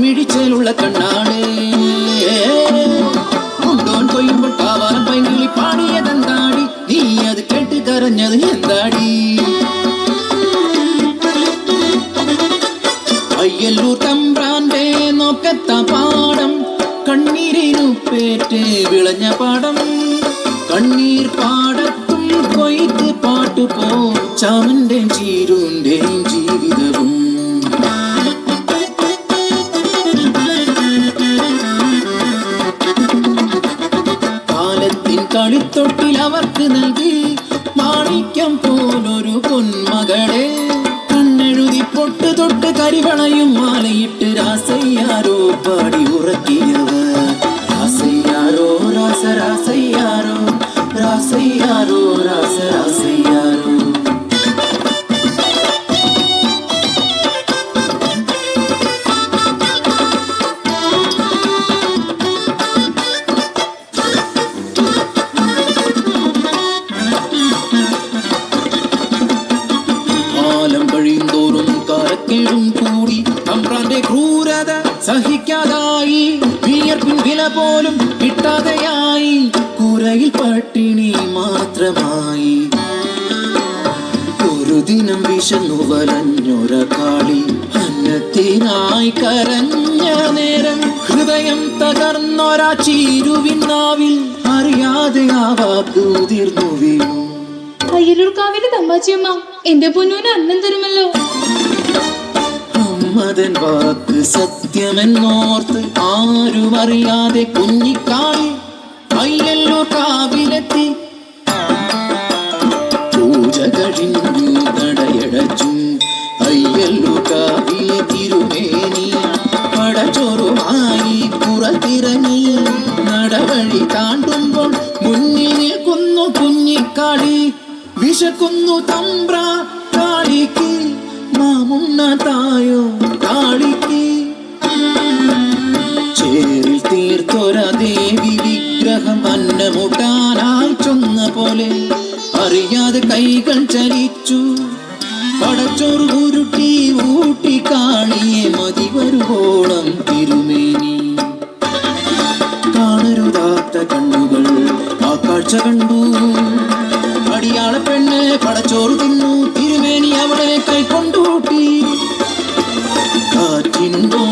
കണ്ണാളേ മുണ്ടോൻ കൊയ്യുമ്പോൾ പൈങ്കിളി പാടിയതെന്താടി നീ അത് കേട്ട് കരഞ്ഞത് എന്താടി? അയ്യല്ലൂർ തമ്പ്രാന്റെ നോക്കത്ത പാടം കണ്ണീരിനു പേറ്റ് വിളഞ്ഞ പാടം. കണ്ണീർ പാടത്തും കൊയ്ത്ത് പാട്ടു പോ ചാമന്റെ ചീരുണ്ടേ ജീവിതവും. അവർക്ക് നൽകി മാണിക്യം പോലൊരു പൊന്മകളെ കണ്ണെഴുതി പൊട്ട് തൊട്ട് കരിവളയും ക്രൂരത സഹിക്കാതായി വിയർപ്പിൻ വില പോലും കിട്ടാതെയായി. കുരയിൽ പട്ടിണി മാത്രമായി. ഒരു ദിനം വിശന്നു വലഞ്ഞൊര കാളി അന്നത്തിനായി കരഞ്ഞ നേരം ഹൃദയം തകർന്നൊരാ ചീരുവിന്നാവിൽ അറിയാതെ ആ വാക്ക് ഉതിർന്നു വീണു. അയ്യലൂർക്കാവിലെ തമ്പാച്ചിയമ്മ എന്റെ പൊന്നൂന് അന്നം തരുമല്ലോ. അമ്മതൻ വാക്ക് സത്യമെന്നോർത്ത് ആരും അറിയാതെ കുഞ്ഞിക്കാളി അയ്യല്ലോ കാവിലെത്തി. പൂജ കഴിഞ്ഞു നടയടച്ചു. അയ്യല്ലോ കാവിലെ തിരുമേനി പടച്ചോറുമായി പുറത്തിറങ്ങി. നടവഴി താണ്ടുമ്പോൾ മുന്നിൽ നിൽക്കുന്നു കുഞ്ഞിക്കാളി. വിശക്കുന്നു തമ്പ്ര മാമുണ്ണ തായോ താളിക്ക്. ചേരിൽ തീർത്തൊര ദേവി വിഗ്രഹം അന്നമുട്ടാനായി ചൊന്ന പോലെ അറിയാതെ കൈകൾ ചലിച്ചു. പടച്ചോറ് ഉരുട്ടി ഊട്ടി കാളിയെ മതി വരുവോളം തിരുമേനി. കാണരുതാത്ത കണ്ണുകൾ ആ കാഴ്ച കണ്ടു. അടിയാള പെണ്ണ് പടച്ചോറ് തിന്നു. കാറ്റിനുണ്ടോ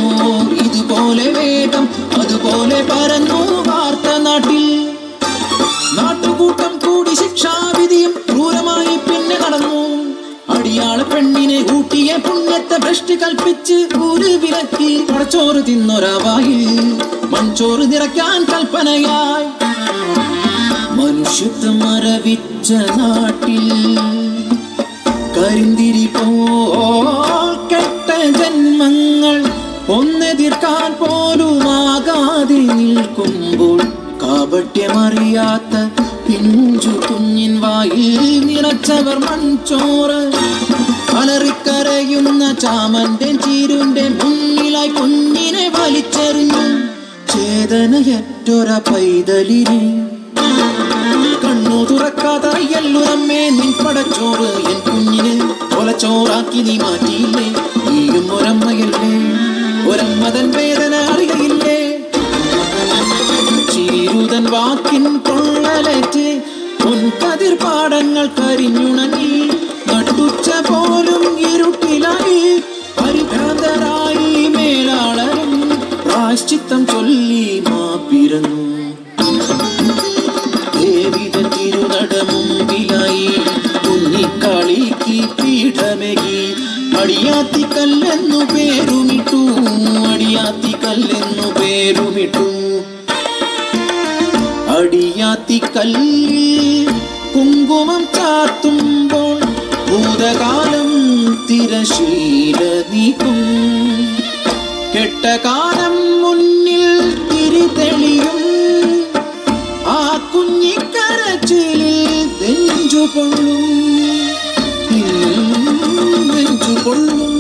ഇതുപോലെ വേഗം അതുപോലെ പരന്നു വാർത്ത നാട്ടിൽ. നാട്ടുകൂട്ടം കൂടി ശിക്ഷാവിധിയും ക്രൂരമായി പിന്നെ നടന്നു അടിയാള പെണ്ണിനെ കൂട്ടിയ പുണ്യത്തെ ഭ്രഷ്ടി കൽപ്പിച്ച് ഒരു വിലക്കി പടച്ചോറ് തിന്നൊരാവായിൽ മൺചോറ് നിറയ്ക്കാൻ കൽപ്പനയായി. മനുഷ്യത്വം മരവിച്ച നാട്ടിൽ. കരിന്തിരി പോൽ വായിൽ നിറച്ചവർ മൺചോറ്. അലറിക്കരയുന്ന ചാമന്റെ ചീരുന്റെ മുന്നിലായി കുഞ്ഞിനെ വലിച്ചെറിഞ്ഞു. ചേതനയറ്റൊര പൈതലിനെ കണ്ണു തുറക്കാതെ അയ്യല്ലുറമ്മേ നിൻ പടച്ചോറ് എൻ കുഞ്ഞിനെ കൊലച്ചോറാക്കി നീ മാറ്റിയില്ലേ? നീയും ഒരമ്മയല്ലേ? ഒരമ്മതൻ വേദന അറിയയില്ലേ? ചീരുതൻ വാക്കിൻ കൊള്ളലേറ്റ്. പൊൻകതിർ പാടങ്ങൾ കരിഞ്ഞുണങ്ങി നട്ടുച്ച പോലും ഇരുട്ടിലായി. പരിഭ്രാന്തരായി മേലാളരും പ്രാശ്ചിത്തം ചൊല്ലി മാപ്പിരന്നു ദേവിത പേരുമിട്ടു അടിയാത്തി കല്ലെന്നു പേരുമിട്ടു. കാടിയാത്തിക്കല്ലിൽ കുങ്കുമം ചാത്തുമ്പോൾ ഭൂതകാലം തിരശീല നീക്കും. കെട്ട കാലം മുന്നിൽ തിരിതെളിയും. ആ കുഞ്ഞിക്കരച്ചിൽ നെഞ്ചു കൊള്ളും നെഞ്ചു കൊള്ളും